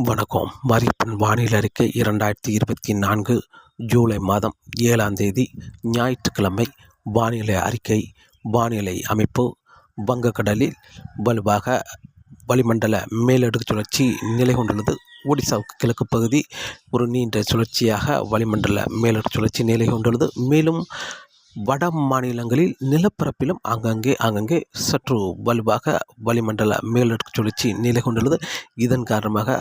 வணக்கம். மாரியப்பன் வானிலை அறிக்கை இரண்டாயிரத்தி இருபத்தி நான்கு ஜூலை மாதம் ஏழாம் தேதி ஞாயிற்றுக்கிழமை. வானிலை அறிக்கை வானிலை அமைப்பு வங்கக்கடலில் வலுவாக வளிமண்டல மேலடுக்கு சுழற்சி நிலை கொண்டுள்ளது. ஒடிசாவுக்கு கிழக்கு பகுதி ஒரு நீண்ட சுழற்சியாக வளிமண்டல மேலடுக்கு சுழற்சி நிலை கொண்டுள்ளது. மேலும் வட மாநிலங்களில் நிலப்பரப்பிலும் ஆங்காங்கே ஆங்காங்கே சற்று வலுவாக வளிமண்டல மேலடுக்கு சுழற்சி நிலை கொண்டுள்ளது. இதன் காரணமாக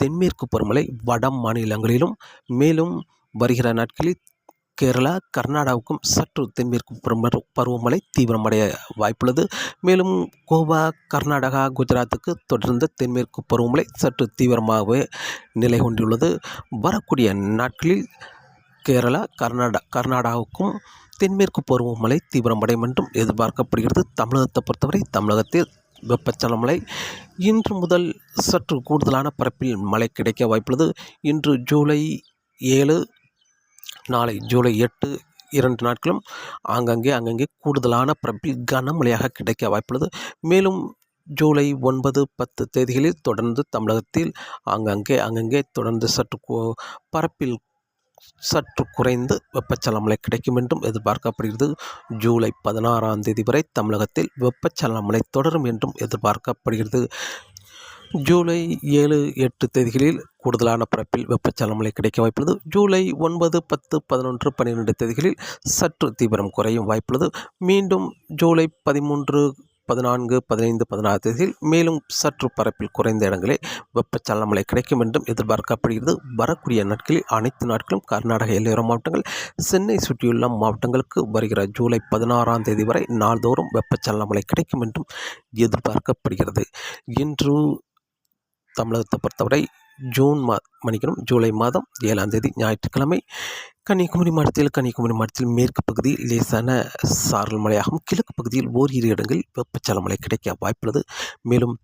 தென்மேற்கு பருவமழை வட மாநிலங்களிலும் மேலும் வருகிற நாட்களில் கேரளா கர்நாடகாவுக்கும் சற்று தென்மேற்கு பருவ பருவமழை தீவிரமடைய வாய்ப்புள்ளது. மேலும் கோவா கர்நாடகா குஜராத்துக்கு தொடர்ந்து தென்மேற்கு பருவமழை சற்று தீவிரமாகவே நிலை கொண்டுள்ளது. வரக்கூடிய நாட்களில் கேரளா கர்நாடகா கர்நாடகாவுக்கும் தென்மேற்கு பருவமழை தீவிரமடையும் என்றும் எதிர்பார்க்கப்படுகிறது. தமிழகத்தை பொறுத்தவரை தமிழகத்தில் வெப்பச்சலமலை இன்று முதல் சற்று கூடுதலான பரப்பில் மழை கிடைக்க வாய்ப்புள்ளது. இன்று ஜூலை ஏழு நாளை ஜூலை எட்டு இரண்டு நாட்களும் ஆங்கங்கே அங்கங்கே கூடுதலான பரப்பில் கனமழையாக கிடைக்க வாய்ப்புள்ளது. மேலும் ஜூலை ஒன்பது பத்து தேதிகளில் தொடர்ந்து தமிழகத்தில் ஆங்கங்கே அங்கங்கே தொடர்ந்து சற்று பரப்பில் சற்று குறைந்து வெப்பச்சலமலை கிடைக்கும் என்றும் எதிர்பார்க்கப்படுகிறது. ஜூலை பதினாறாம் தேதி வரை தமிழகத்தில் வெப்பச்சலமலை தொடரும் என்றும் எதிர்பார்க்கப்படுகிறது. ஜூலை ஏழு எட்டு தேதிகளில் கூடுதலான பரப்பில் வெப்பச்சலமலை கிடைக்க வாய்ப்புள்ளது. ஜூலை ஒன்பது பத்து பதினொன்று பன்னிரெண்டு தேதிகளில் சற்று தீவிரம் குறையும் வாய்ப்புள்ளது. மீண்டும் ஜூலை பதிமூன்று பதினான்கு பதினைந்து பதினாறு தேதியில் மேலும் சற்று பரப்பில் குறைந்த இடங்களே வெப்பச்சலனமழை கிடைக்கும் என்றும் எதிர்பார்க்கப்படுகிறது. வரக்கூடிய நாட்களில் அனைத்து நாட்களும் கர்நாடக எல்லையோர மாவட்டங்கள் சென்னை சுற்றியுள்ள மாவட்டங்களுக்கு வருகிற ஜூலை பதினாறாம் தேதி வரை நாள்தோறும் வெப்பச்சலனமழை கிடைக்கும் என்றும் எதிர்பார்க்கப்படுகிறது. இன்று தமிழகத்தை பொறுத்தவரை ஜூன் மா மணிக்கணும் ஜூலை மாதம் ஏழாம் தேதி ஞாயிற்றுக்கிழமை கன்னியாகுமரி மாவட்டத்தில் கன்னியாகுமரி மாவட்டத்தில் மேற்கு பகுதியில் லேசான சாரல் மழையாகவும் கிழக்கு பகுதியில் ஓரிரு இடங்களில் வெப்பச்சல மழை கிடைக்க வாய்ப்புள்ளது. மேலும்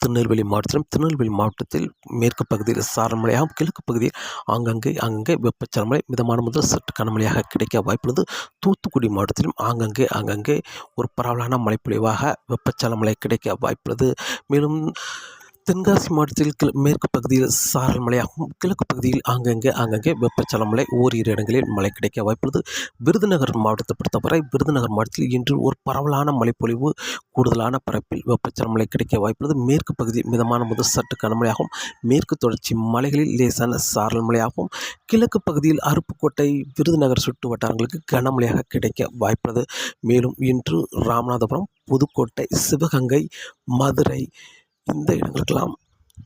திருநெல்வேலி மாவட்டத்திலும் திருநெல்வேலி மாவட்டத்தில் மேற்கு பகுதியில் சாரல் மழையாகவும் கிழக்கு பகுதியில் ஆங்கங்கே அங்கங்கே வெப்பச்சல மழை மிதமான முதல் சற்று கனமழையாக கிடைக்க வாய்ப்புள்ளது. தூத்துக்குடி மாவட்டத்திலும் ஆங்கங்கே ஆங்கங்கே ஒரு பரவலான மழைப்பொழிவாக வெப்பச்சல மழை கிடைக்க வாய்ப்புள்ளது. மேலும் தென்காசி மாவட்டத்தில் கிழ மேற்கு பகுதியில் சாரல் மழையாகவும் கிழக்கு பகுதியில் ஆங்கங்கே ஆங்கங்கே வெப்பச்சல மழை ஓரிரு இடங்களில் மழை கிடைக்க வாய்ப்புள்ளது விருதுநகர் மாவட்டத்தை பொறுத்தவரை விருதுநகர் மாவட்டத்தில் இன்று ஒரு பரவலான மழைப்பொழிவு கூடுதலான பரப்பில் வெப்பச்சல மழை கிடைக்க வாய்ப்புள்ளது மேற்கு பகுதி மிதமான முதல் சற்று கனமழையாகவும் மேற்கு தொடர்ச்சி மலைகளில் லேசான சாரல் மழையாகவும் கிழக்கு பகுதியில் அருப்புக்கோட்டை விருதுநகர் சுற்று வட்டாரங்களுக்கு கனமழையாக கிடைக்க வாய்ப்புள்ளது மேலும் இன்று ராமநாதபுரம் புதுக்கோட்டை சிவகங்கை மதுரை இந்த இடங்களுக்கெல்லாம்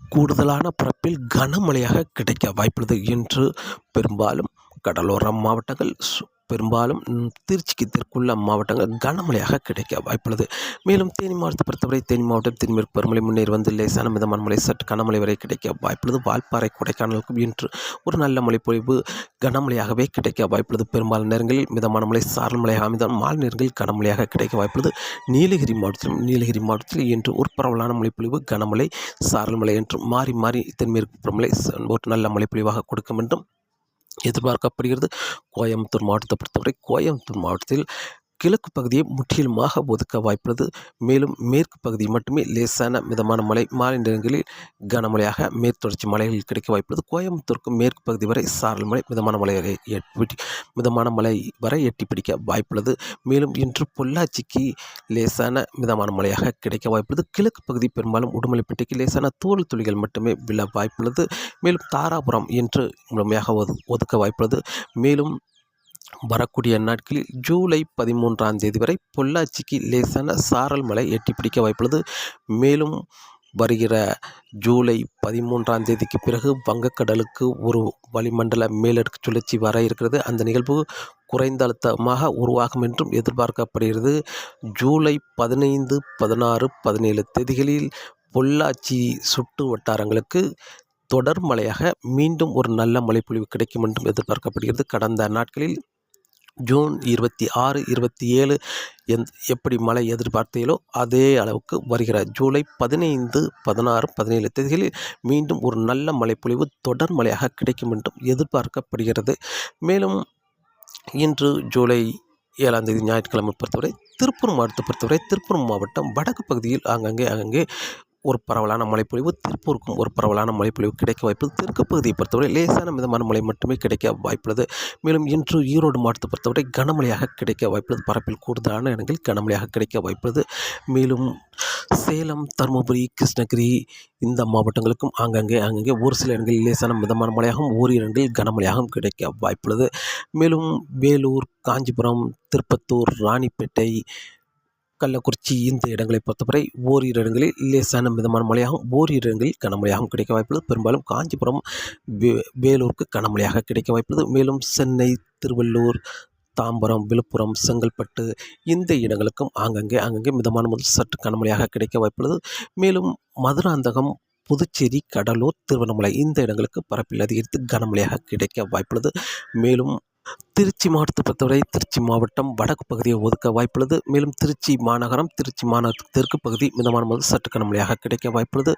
கூடுதலான பரப்பில் கனமழையாக கிடைக்க வாய்ப்புள்ளது என்று பெரும்பாலும் கடலோர மாவட்டங்கள் சு- பெரும்பாலும் திருச்சிக்கு தெற்குள்ள மாவட்டங்கள் கனமழையாக கிடைக்க வாய்ப்புள்ளது. மேலும் தேனி மாவட்டத்தை பொறுத்தவரை தேனி மாவட்டம் தென்மேற்கு பருவமழை முன்னேறி வந்து லேசான மிதமான மழை சற்று கனமழை வரை கிடைக்க வாய்ப்புள்ளது. வால்பாறை கொடைக்கானலுக்கும் இன்று ஒரு நல்ல மழைப்பொழிவு கனமழையாகவே கிடைக்க வாய்ப்புள்ளது. பெரும்பாலான நேரங்களில் மிதமான மழை சாரல் மழையாக அமைந்தால் மாலை நேரங்களில் கனமழையாக கிடைக்க வாய்ப்புள்ளது. நீலகிரி மாவட்டத்திலும் நீலகிரி மாவட்டத்தில் இன்று ஒரு பரவலான மழைப்பொழிவு கனமழை சாரல் மழை என்று மாறி மாறி தென்மேற்கு பருவமழை ச- ஒரு நல்ல மழைப்பொழிவாக கொடுக்கும் என்றும் எதிர்பார்க்கப்படுகிறது. கோயம்புத்தூர் மாவட்டத்தை பொறுத்தவரை கோயம்புத்தூர் மாவட்டத்தில் கிழக்கு பகுதியை முற்றிலுமாக ஒதுக்க வாய்ப்புள்ளது. மேலும் மேற்கு பகுதி மட்டுமே லேசான மிதமான மழை மாலை நேரங்களில் கனமழையாக மேற்தொடர்ச்சி மலைகளில் கிடைக்க வாய்ப்புள்ளது. கோயம்புத்தூருக்கு மேற்கு பகுதி வரை சாரல் மழை மிதமான மழை வரை எட்டி மிதமான மழை வரை எட்டி பிடிக்க வாய்ப்புள்ளது. மேலும் இன்று பொள்ளாச்சிக்கு லேசான மிதமான மழையாக கிடைக்க வாய்ப்புள்ளது. கிழக்கு பகுதி பெரும்பாலும் உடுமலைப்பேட்டைக்கு லேசான தூள் துளிகள் மட்டுமே விழ வாய்ப்புள்ளது. மேலும் தாராபுரம் இன்று முழுமையாக ஒது ஒதுக்க வாய்ப்புள்ளது. மேலும் வரக்கூடிய நாட்களில் ஜூலை பதிமூன்றாம் தேதி வரை பொள்ளாச்சிக்கு லேசான சாரல் மழை எட்டி பிடிக்க வாய்ப்புள்ளது. மேலும் வருகிற ஜூலை பதிமூன்றாம் தேதிக்கு பிறகு வங்கக்கடலுக்கு ஒரு வளிமண்டல மேலடுக்கு சுழற்சி வர இருக்கிறது. அந்த நிகழ்வு குறைந்த அழுத்தமாக உருவாகும் என்றும் எதிர்பார்க்கப்படுகிறது. ஜூலை பதினைந்து பதினாறு பதினேழு தேதிகளில் பொள்ளாச்சி சுற்று வட்டாரங்களுக்கு தொடர் மழையாக மீண்டும் ஒரு நல்ல மழைப்பொழிவு கிடைக்கும் என்றும் எதிர்பார்க்கப்படுகிறது. கடந்த நாட்களில் ஜூன் இருபத்தி ஆறு இருபத்தி ஏழு எந் எப்படி மழை எதிர்பார்த்தீங்களோ அதே அளவுக்கு வருகிறார். ஜூலை பதினைந்து பதினாறு பதினேழு தேதிகளில் மீண்டும் ஒரு நல்ல மழைப்பொழிவு தொடர் மழையாக கிடைக்கும் என்றும் எதிர்பார்க்கப்படுகிறது. மேலும் இன்று ஜூலை ஏழாம் தேதி ஞாயிற்றுக்கிழமை பொறுத்தவரை திருப்பூர் மாவட்டத்தை பொறுத்தவரை திருப்பூர் மாவட்டம் வடக்கு பகுதியில் ஆங்கங்கே அங்கங்கே ஒரு பரவலான மழைப்பொழிவு திருப்பூருக்கும் ஒரு பரவலான மழைப்பொழிவு கிடைக்க வாய்ப்பு தெற்கு பகுதியை பொறுத்தவரை லேசான மிதமான மழை மட்டுமே கிடைக்க வாய்ப்புள்ளது. மேலும் இன்று ஈரோடு மாவட்டத்தை பொறுத்தவரை கனமழையாக கிடைக்க வாய்ப்புள்ளது. பரப்பில் கூடுதலான இடங்களில் கனமழையாக கிடைக்க வாய்ப்புள்ளது. மேலும் சேலம் தருமபுரி கிருஷ்ணகிரி இந்த மாவட்டங்களுக்கும் ஆங்காங்கே ஆங்காங்கே ஒரு சில இடங்களில் லேசான மிதமான மழையாகவும் ஓரிரு இடங்களில் கனமழையாகவும் கிடைக்க வாய்ப்புள்ளது. மேலும் வேலூர் காஞ்சிபுரம் திருப்பத்தூர் ராணிப்பேட்டை கள்ளக்குறிச்சி இந்த இடங்களை பொறுத்தவரை ஓரிரு இடங்களில் லேசான மிதமான மழையாகவும் ஓரிரு இடங்களில் கனமழையாகவும் கிடைக்க வாய்ப்புள்ளது. பெரும்பாலும் காஞ்சிபுரம் வே வேலூருக்கு கனமழையாக கிடைக்க வாய்ப்புள்ளது. மேலும் சென்னை திருவள்ளூர் தாம்பரம் விழுப்புரம் செங்கல்பட்டு இந்த இடங்களுக்கும் ஆங்கங்கே ஆங்கங்கே மிதமான முதல் சற்று கனமழையாக கிடைக்க வாய்ப்புள்ளது. மேலும் மதுராந்தகம் புதுச்சேரி கடலூர் திருவண்ணாமலை இந்த இடங்களுக்கு பரப்பில் அதிகரித்து கனமழையாக கிடைக்க வாய்ப்புள்ளது. மேலும் திருச்சி மாவட்டத்தை பொறுத்தவரை திருச்சி மாவட்டம் வடக்கு பகுதியை ஒதுக்க வாய்ப்புள்ளது. மேலும் திருச்சி மாநகரம் திருச்சி மாநகரத்துக்கு தெற்கு பகுதி மிதமான முதல் சற்று கனமழையாக கிடைக்க வாய்ப்புள்ளது.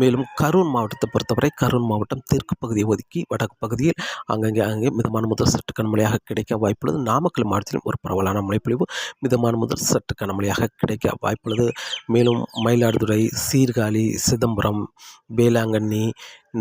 மேலும் கரூர் மாவட்டத்தை பொறுத்தவரை கரூர் மாவட்டம் தெற்கு பகுதியை ஒதுக்கி வடக்கு பகுதியில் அங்கங்கே அங்கே மிதமான முதல் சற்று கனமழையாக கிடைக்க வாய்ப்புள்ளது. நாமக்கல் மாவட்டத்திலும் ஒரு பரவலான மழைப்பொழிவு மிதமான முதல் சற்று கனமழையாக கிடைக்க வாய்ப்புள்ளது. மேலும் மயிலாடுதுறை சீர்காழி சிதம்பரம் வேளாங்கண்ணி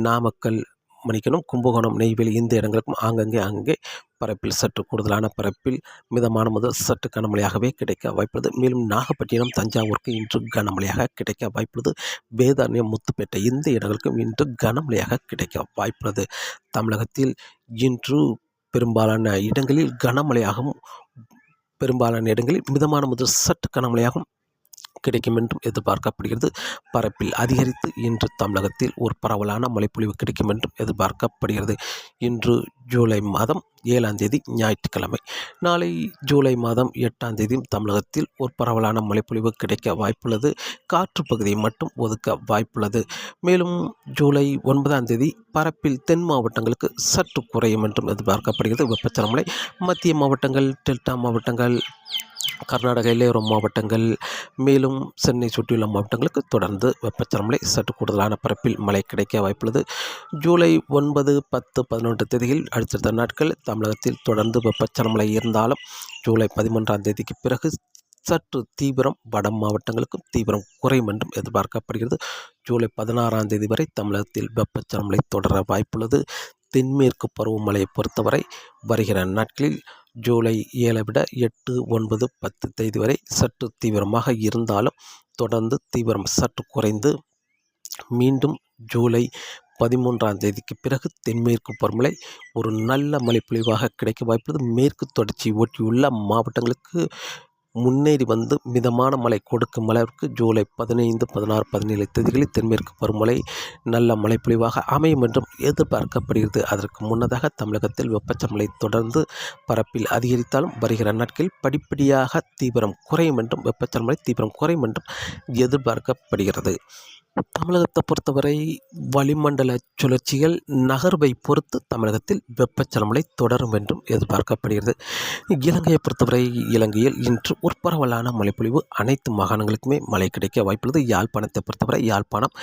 நாமக்கல் மன்னிக்கணும். கும்பகோணம் நெய்வேலி இந்த இடங்களுக்கும் ஆங்கங்கே அங்கே பரப்பில் சற்று கூடுதலான பரப்பில் மிதமான முதல் சற்று கனமழையாகவே கிடைக்க வாய்ப்புள்ளது. மேலும் நாகப்பட்டினம் தஞ்சாவூருக்கு இன்று கனமழையாக கிடைக்க வாய்ப்புள்ளது. வேதாரண்யம் முத்துப்பேட்டை இந்த இடங்களுக்கும் இன்று கனமழையாக கிடைக்க வாய்ப்புள்ளது. தமிழகத்தில் இன்று பெரும்பாலான இடங்களில் கனமழையாகவும் பெரும்பாலான இடங்களில் மிதமான முதல் சற்று கனமழையாகவும் கிடைக்கும் என்றும் எதிர்பார்க்கப்படுகிறது. பரப்பில் அதிகரித்து இன்று தமிழகத்தில் ஒரு பரவலான மழைப்பொழிவு கிடைக்கும் என்றும் எதிர்பார்க்கப்படுகிறது. இன்று ஜூலை மாதம் ஏழாம் தேதி ஞாயிற்றுக்கிழமை. நாளை ஜூலை மாதம் எட்டாம் தேதியும் தமிழகத்தில் ஒரு பரவலான மழைப்பொழிவு கிடைக்க வாய்ப்புள்ளது. காற்று பகுதியை மட்டும் ஒதுக்க வாய்ப்புள்ளது. மேலும் ஜூலை ஒன்பதாம் தேதி பரப்பில் தென் மாவட்டங்களுக்கு சற்று குறையும் என்றும் எதிர்பார்க்கப்படுகிறது. வெப்பச்சலமலை மத்திய மாவட்டங்கள் டெல்டா மாவட்டங்கள் கர்நாடக எல்லையோர மாவட்டங்கள் மேலும் சென்னை சுற்றியுள்ள மாவட்டங்களுக்கு தொடர்ந்து வெப்பச்சலமலை சற்று கூடுதலான பரப்பில் மழை கிடைக்க வாய்ப்புள்ளது. ஜூலை ஒன்பது பத்து பதினொன்று தேதியில் அடுத்தடுத்த நாட்கள் தமிழகத்தில் தொடர்ந்து வெப்பச்சலமலை இருந்தாலும் ஜூலை பதிமூன்றாம் தேதிக்கு பிறகு சற்று தீவிரம் வட மாவட்டங்களுக்கும் தீவிரம் குறையும் என்றும் எதிர்பார்க்கப்படுகிறது. ஜூலை பதினாறாம் தேதி வரை தமிழகத்தில் வெப்பச்சலமலை தொடர வாய்ப்புள்ளது. தென்மேற்கு பருவமழையை பொறுத்தவரை வருகிற நாட்களில் ஜூலை ஏழை விட எட்டு ஒன்பது பத்து தேதி வரை சற்று தீவிரமாக இருந்தாலும் தொடர்ந்து தீவிரம் சற்று குறைந்து மீண்டும் ஜூலை பதிமூன்றாம் தேதிக்கு பிறகு தென்மேற்கு பருவமழை ஒரு நல்ல மழைப்பொழிவாக கிடைக்க வாய்ப்புள்ளது. மேற்கு தொடர்ச்சி ஒட்டியுள்ள மாவட்டங்களுக்கு முன்னேறி வந்து மிதமான மழை கொடுக்கும் அளவிற்கு ஜூலை பதினைந்து பதினாறு பதினேழு தேதிகளில் தென்மேற்கு பருவமழை நல்ல மழைப்பொழிவாக அமையும் என்றும் எதிர்பார்க்கப்படுகிறது. அதற்கு முன்னதாக தமிழகத்தில் வெப்பச்சமலை தொடர்ந்து பரப்பில் அதிகரித்தாலும் வருகிற நாட்களில் படிப்படியாக தீவிரம் குறையும் என்றும் வெப்பச்சமலை தீவிரம் குறையும் என்றும் எதிர்பார்க்கப்படுகிறது. தமிழகத்தை பொறுத்தவரை வளிமண்டல சுழற்சிகள் நகர்வை பொறுத்து தமிழகத்தில் வெப்பச்சலமலை தொடரும் என்றும் எதிர்பார்க்கப்படுகிறது. இலங்கையை பொறுத்தவரை இலங்கையில் இன்று ஒரு பரவலான மழைப்பொழிவு அனைத்து மாகாணங்களுக்குமே மழை கிடைக்க வாய்ப்புள்ளது. யாழ்ப்பாணத்தை பொறுத்தவரை யாழ்ப்பாணம்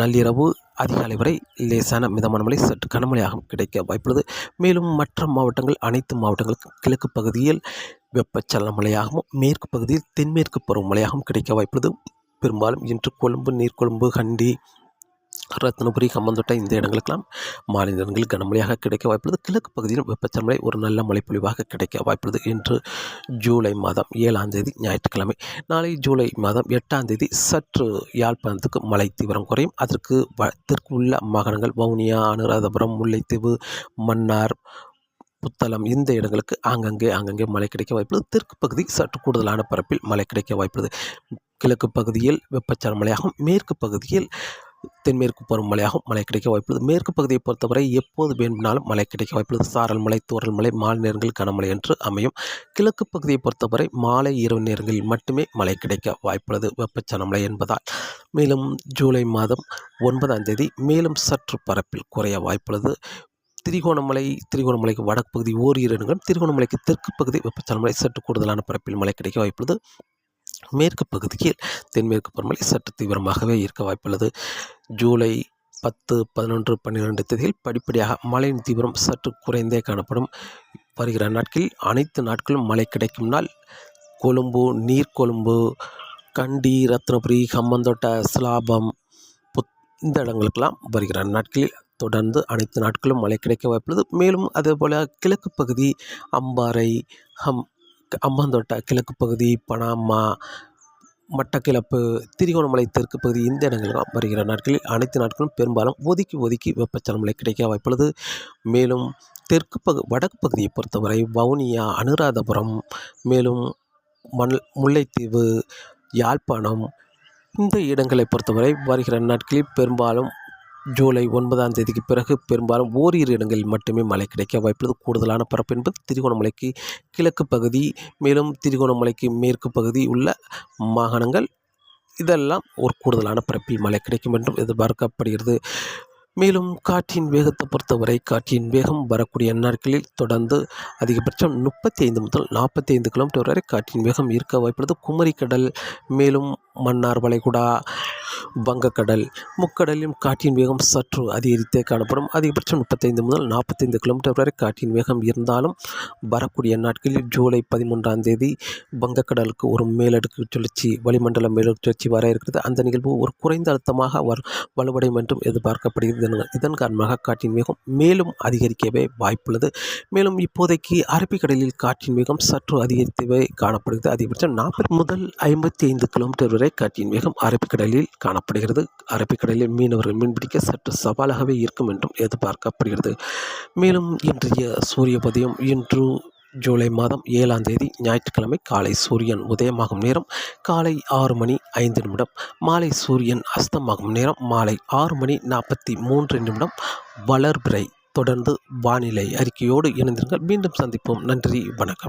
நள்ளிரவு அதிகாலை வரை லேசான மிதமான மழை சற்று கனமழையாகவும் கிடைக்க வாய்ப்புள்ளது. மேலும் மற்ற மாவட்டங்கள் அனைத்து மாவட்டங்களுக்கும் கிழக்கு பகுதியில் வெப்பச்சலன மழையாகவும் மேற்கு பகுதியில் தென்மேற்கு பருவமழையாகவும் கிடைக்க வாய்ப்புள்ளது. பெரும்பாலும் இன்று கொழும்பு நீர்கொழும்பு கண்டி ரத்னபுரி கம்மந்தோட்டை இந்த இடங்களுக்கெல்லாம் மாலை நேரங்களில் கனமழையாக கிடைக்க வாய்ப்புள்ளது. கிழக்கு பகுதியில் வெப்பச்சமலை ஒரு நல்ல மழைப்பொழிவாக கிடைக்க வாய்ப்புள்ளது. இன்று ஜூலை மாதம் ஏழாம் தேதி ஞாயிற்றுக்கிழமை. நாளை ஜூலை மாதம் எட்டாம் தேதி சற்று யாழ்ப்பாணத்துக்கு மழை தீவிரம் குறையும். அதற்கு வ தெற்கு உள்ள மாகாணங்கள் வவுனியா அனுராதபுரம் முல்லைத்தீவு மன்னார் புத்தளம் இந்த இடங்களுக்கு ஆங்கங்கே ஆங்கங்கே மழை கிடைக்க வாய்ப்புள்ளது. தெற்கு பகுதி சற்று கூடுதலான பரப்பில் மழை கிடைக்க வாய்ப்புள்ளது. கிழக்கு பகுதியில் வெப்பச்சார மழையாகும். மேற்கு பகுதியில் தென்மேற்கு பருவமழையாகவும் மழை கிடைக்க வாய்ப்புள்ளது. மேற்கு பகுதியை பொறுத்தவரை எப்போது வேண்டுமானாலும் மழை கிடைக்க வாய்ப்புள்ளது. சாரல் மழை தூரல் மழை மாலை நேரங்களில் கனமழை என்று அமையும். கிழக்கு பகுதியை பொறுத்தவரை மாலை இரவு நேரங்களில் மட்டுமே மழை கிடைக்க வாய்ப்புள்ளது. வெப்பச்சலன மழை என்பதால். மேலும் ஜூலை மாதம் ஒன்பதாம் தேதி மேலும் சற்று பரப்பில் குறைய வாய்ப்புள்ளது. திரிகோணமலை திரிகோணமலைக்கு வடக்கு பகுதி ஓரிரு இடங்களும் திரிகோணமலைக்கு தெற்கு பகுதி வெப்பச்சலன சற்று கூடுதலான பரப்பில் மழை கிடைக்க வாய்ப்புள்ளது. மேற்கு பகுதியில் தென்மேற்கு பருவமழை சற்று தீவிரமாகவே இருக்க வாய்ப்புள்ளது. ஜூலை பத்து பதினொன்று பன்னிரெண்டு தேதியில் படிப்படியாக மழையின் தீவிரம் சற்று குறைந்தே காணப்படும். வருகிற நாட்களில் அனைத்து நாட்களும் மழை கிடைக்கும் நாள் கொழும்பு நீர்கொழும்பு கண்டி ரத்னபுரி கம்மந்தோட்ட சிலாபம் புத் இந்த இடங்களுக்கெல்லாம் வருகிற நாட்களில் தொடர்ந்து அனைத்து நாட்களும் மழை கிடைக்க வாய்ப்புள்ளது. மேலும் அதேபோல் கிழக்கு பகுதி அம்பாறை ஹம் அம்பாந்தோட்டை கிழக்கு பகுதி பனாமா மட்டக்கிளப்பு திரிகோணமலை தெற்கு பகுதி இந்த இடங்கள்லாம் வருகிற நாட்களில் அனைத்து நாட்களும் பெரும்பாலும் ஒதுக்கி ஒதுக்கி வெப்பச்சலன மழை கிடைக்க வாய்ப்புள்ளது. மேலும் தெற்கு பகு வடக்கு பகுதியை பொறுத்தவரை வவுனியா அனுராதபுரம் மேலும் மல் முல்லைத்தீவு யாழ்ப்பாணம் இந்த இடங்களை பொறுத்தவரை வருகிற நாட்களில் பெரும்பாலும் ஜூலை ஒன்பதாம் தேதிக்கு பிறகு பெரும்பாலும் ஓரிரு இடங்களில் மட்டுமே மழை கிடைக்க வாய்ப்புள்ளது கூடுதலான பரப்பு என்பது திருகோணமலைக்கு கிழக்கு பகுதி மேலும் திருகோணமலைக்கு மேற்கு பகுதி உள்ள மாகாணங்கள். இதெல்லாம் ஒரு கூடுதலான பரப்பில் மழை கிடைக்கும் என்றும் எதிர்பார்க்கப்படுகிறது. மேலும் காற்றின் வேகத்தை பொறுத்தவரை காற்றின் வேகம் வரக்கூடிய நாட்களில் தொடர்ந்து அதிகபட்சம் முப்பத்தி ஐந்து முதல் நாற்பத்தி ஐந்து கிலோமீட்டர் வரை காற்றின் வேகம் இருக்க வாய்ப்புள்ளது குமரிக்கடல் மேலும் மன்னார் வளைகுடா வங்கக்கடல் முக்கடலிலும் காற்றின் வேகம் சற்று அதிகரித்தே காணப்படும். அதிகபட்சம் முப்பத்தைந்து முதல் நாற்பத்தைந்து கிலோமீட்டர் வரை காற்றின் வேகம் இருந்தாலும் வரக்கூடிய நாட்களில் ஜூலை பதிமூன்றாம் தேதி வங்கக்கடலுக்கு ஒரு மேலடுக்கு சுழற்சி வளிமண்டல மேலடுக்கு சுழற்சி வர இருக்கிறது. அந்த நிகழ்வு ஒரு குறைந்த அழுத்தமாக வர் வலுவடையும் என்றும் எதிர்பார்க்கப்படுகிறது. இதன் காரணமாக காற்றின் வேகம் மேலும் அதிகரிக்கவே வாய்ப்புள்ளது. மேலும் இப்போதைக்கு அரபிக்கடலில் காற்றின் வேகம் சற்று அதிகரித்தவே காணப்படுகிறது. அதிகபட்சம் நாற்பது முதல் ஐம்பத்தி ஐந்து கிலோமீட்டர் வரை காற்றின் வேகம் அரபிக்கடலில் காணப்படுகிறது. அரபிக்கடலில் மீனவர்கள் மீன்பிடிக்க சற்று சவாலாகவே இருக்கும் என்றும் எதிர்பார்க்கப்படுகிறது. மேலும் இன்றைய சூரிய பதியம் இன்று ஜூலை மாதம் ஏழாம் தேதி ஞாயிற்றுக்கிழமை காலை சூரியன் உதயமாகும் நேரம் காலை ஆறு மணி ஐந்து நிமிடம் மாலை சூரியன் அஸ்தமாகும் நேரம் மாலை ஆறு மணி நாற்பத்தி மூன்று நிமிடம். வளர்பிறை தொடர்ந்து வானிலை அறிக்கையோடு இணைந்திருங்கள். மீண்டும் சந்திப்போம். நன்றி வணக்கம்.